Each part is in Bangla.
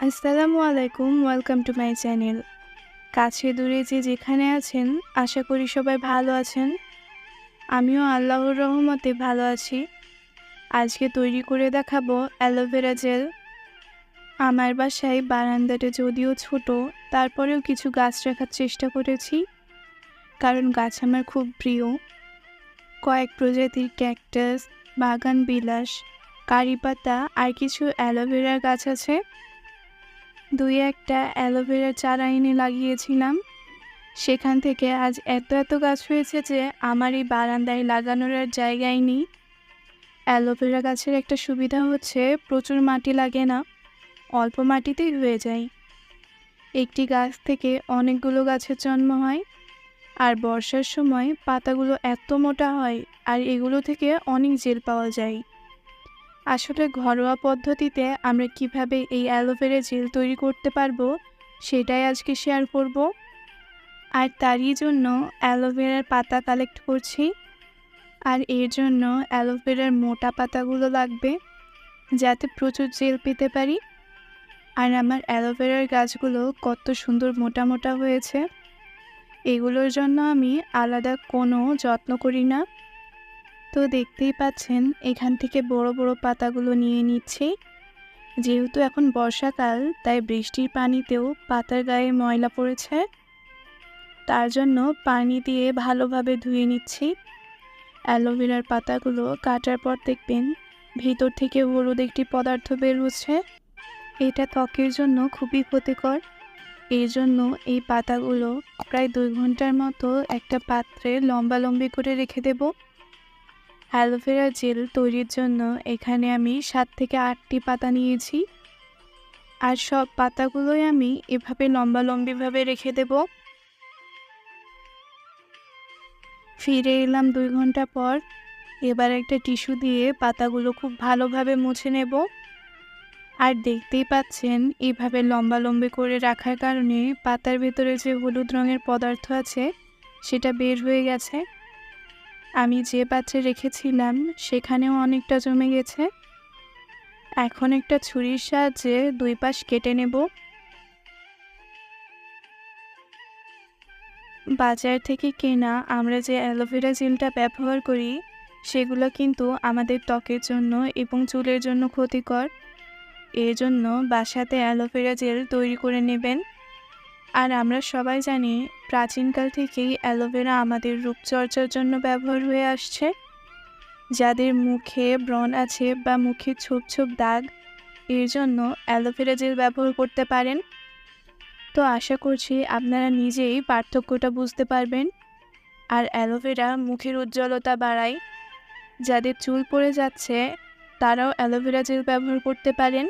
আসসালামু আলাইকুম ওয়েলকাম টু মাই চ্যানেল কাছে দূরে যে যেখানে আছেন, আশা করি সবাই ভালো আছেন। আমিও আল্লাহর রহমতে ভালো আছি। আজকে তৈরি করে দেখাবো অ্যালোভেরা জেল। আমার বাসায় বারান্দাটা যদিও ছোট, তারপরেও কিছু গাছ রাখার চেষ্টা করেছি। কারণ গাছ আমার খুব প্রিয়। কয়েক প্রজাতির ক্যাকটাস, বাগান বিলাস, কারি পাতা আর কিছু অ্যালোভেরার গাছ আছে। দুই একটা অ্যালোভেরার চারা এনে লাগিয়েছিলাম। সেখান থেকে আজ এত এত গাছ হয়েছে যে আমার এই বারান্দায় লাগানোর আর জায়গায় নেই। অ্যালোভেরা গাছের একটা সুবিধা হচ্ছে প্রচুর মাটি লাগে না, অল্প মাটিতেই হয়ে যায়। একটি গাছ থেকে অনেকগুলো গাছের জন্ম হয়, আর বর্ষার সময় পাতাগুলো এত মোটা হয়, আর এগুলো থেকে অনেক জেল পাওয়া যায়। আসলে ঘরোয়া পদ্ধতিতে আমরা কীভাবে এই অ্যালোভেরা জেল তৈরি করতে পারব, সেটাই আজকে শেয়ার করব। আর তারই জন্য অ্যালোভেরার পাতা কালেক্ট করছি। আর এর জন্য অ্যালোভেরার মোটা পাতাগুলো লাগবে, যাতে প্রচুর জেল পেতে পারি। আর আমার অ্যালোভেরার গাছগুলো কত সুন্দর মোটা মোটা হয়েছে। এগুলোর জন্য আমি আলাদা কোনো যত্ন করি না। তো দেখতেই পাচ্ছেন, এখান থেকে বড় বড় পাতাগুলো নিয়ে নিচ্ছি। যেহেতু এখন বর্ষাকাল, তাই বৃষ্টির পানিতেও পাতার গায়ে ময়লা পড়েছে। তার জন্য পানি দিয়ে ভালোভাবে ধুয়ে নিচ্ছি। অ্যালোভেরার পাতাগুলো কাটার পর দেখবেন, ভিতর থেকে হলুদ একটি পদার্থ বের হচ্ছে। এটা ত্বকের জন্য খুবই ক্ষতিকর। এই জন্য এই পাতাগুলো প্রায় দুই ঘণ্টার মতো একটা পাত্রে লম্বা লম্বি করে রেখে দেবো। অ্যালোভেরা জেল তৈরির জন্য এখানে আমি সাত থেকে আটটি পাতা নিয়েছি। আর সব পাতাগুলোই আমি এভাবে লম্বা লম্বিভাবে রেখে দেব। ফিরে এলাম দুই ঘণ্টা পর। এবার একটা টিস্যু দিয়ে পাতাগুলো খুব ভালোভাবে মুছে নেব। আর দেখতেই পাচ্ছেন এইভাবে লম্বা লম্বি করে রাখার কারণে পাতার ভেতরে যে হলুদ রঙের পদার্থ আছে, সেটা বের হয়ে গেছে। আমি যে পাত্রে রেখেছিলাম, সেখানেও অনেকটা জমে গেছে। এখন একটা ছুরির সাহায্যে দুই পাশ কেটে নেব। বাজার থেকে কেনা আমরা যে অ্যালোভেরা জেলটা ব্যবহার করি, সেগুলো কিন্তু আমাদের ত্বকের জন্য এবং চুলের জন্য ক্ষতিকর। এর জন্য বাসাতে অ্যালোভেরা জেল তৈরি করে নেবেন। আর আমরা সবাই জানি প্রাচীনকাল থেকেই অ্যালোভেরা আমাদের রূপচর্চার জন্য ব্যবহার হয়ে আসছে। যাদের মুখে ব্রণ আছে বা মুখে ছোপ ছোপ দাগ, এর জন্য অ্যালোভেরা জেল ব্যবহার করতে পারেন। তো আশা করছি আপনারা নিজেই পার্থক্যটা বুঝতে পারবেন। আর অ্যালোভেরা মুখের উজ্জ্বলতা বাড়ায়। যাদের চুল পড়ে যাচ্ছে, তারাও অ্যালোভেরা জেল ব্যবহার করতে পারেন।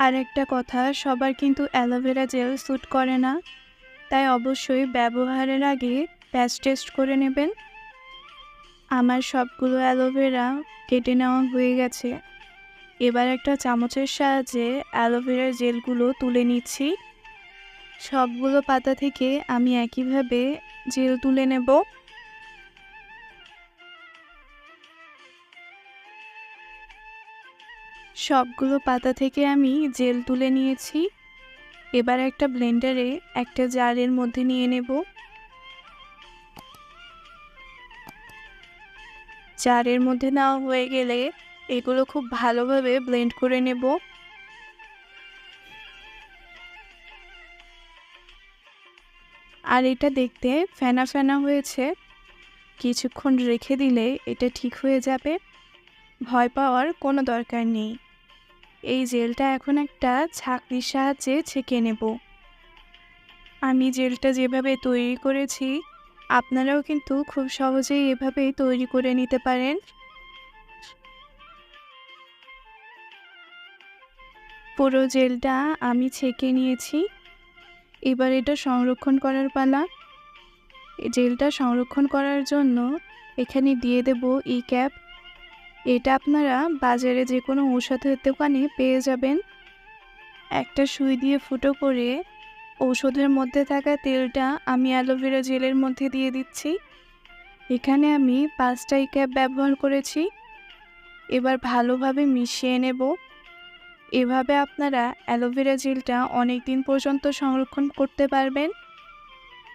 আর একটা কথা, সবার কিন্তু অ্যালোভেরা জেল স্যুট করে না। তাই অবশ্যই ব্যবহারের আগে প্যাচ টেস্ট করে নেবেন। আমার সবগুলো অ্যালোভেরা কেটে নেওয়া হয়ে গেছে। এবার একটা চামচের সাহায্যে অ্যালোভেরার জেলগুলো তুলে নিচ্ছি। সবগুলো পাতা থেকে আমি একইভাবে জেল তুলে নেব। সবগুলো পাতা থেকে আমি জেল তুলে নিয়েছি। এবার একটা ব্লেন্ডারে একটা জারের মধ্যে নিয়ে নেব। জারের মধ্যে নেওয়া হয়ে গেলে এগুলো খুব ভালোভাবে ব্লেন্ড করে নেব। আর এটা দেখতে ফেনা ফেনা হয়েছে। কিছুক্ষণ রেখে দিলে এটা ঠিক হয়ে যাবে। ভয় পাওয়ার কোনো দরকার নেই। এই জেলটা এখন একটা ছাকরির সাহায্যে ছেঁকে নেব। আমি জেলটা যেভাবে তৈরি করেছি, আপনারাও কিন্তু খুব সহজেই এভাবেই তৈরি করে নিতে পারেন। পুরো জেলটা আমি ছেঁকে নিয়েছি। এবার এটা সংরক্ষণ করার পালা। জেলটা সংরক্ষণ করার জন্য এখানে দিয়ে দেব ই ক্যাপ এটা আপনারা বাজারে যে কোনো ঔষধের দোকানে পেয়ে যাবেন। একটা সুই দিয়ে ফুটো করে ঔষধের মধ্যে থাকা তেলটা আমি অ্যালোভেরা জেলের মধ্যে দিয়ে দিচ্ছি। এখানে আমি পাঁচটাই ক্যাপ ব্যবহার করেছি। এবার ভালোভাবে মিশিয়ে নেব। এভাবে আপনারা অ্যালোভেরা জেলটা অনেক দিন পর্যন্ত সংরক্ষণ করতে পারবেন।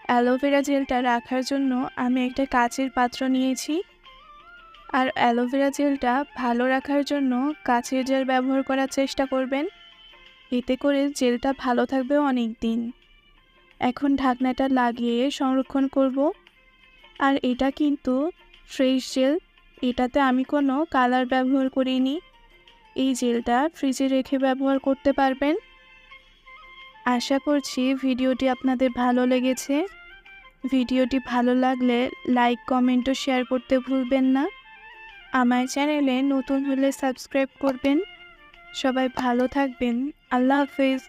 অ্যালোভেরা জেলটা রাখার জন্য আমি একটা কাচের পাত্র নিয়েছি। আর অ্যালোভেরা জেলটা ভালো রাখার জন্য কাচের জেল ব্যবহার করার চেষ্টা করবেন। এতে করে জেলটা ভালো থাকবে অনেক দিন এখন ঢাকনাটা লাগিয়ে সংরক্ষণ করব। আর এটা কিন্তু ফ্রেশ জেল। এটাতে আমি কোনো কালার ব্যবহার করিনি। এই জেলটা ফ্রিজে রেখে ব্যবহার করতে পারবেন। আশা করছি ভিডিওটি আপনাদের ভালো লেগেছে। ভিডিওটি ভালো লাগলে লাইক, কমেন্ট ও শেয়ার করতে ভুলবেন না। আমার চ্যানেলে নতুন হলে সাবস্ক্রাইব করবেন। সবাই ভালো থাকবেন। আল্লাহ হাফেজ।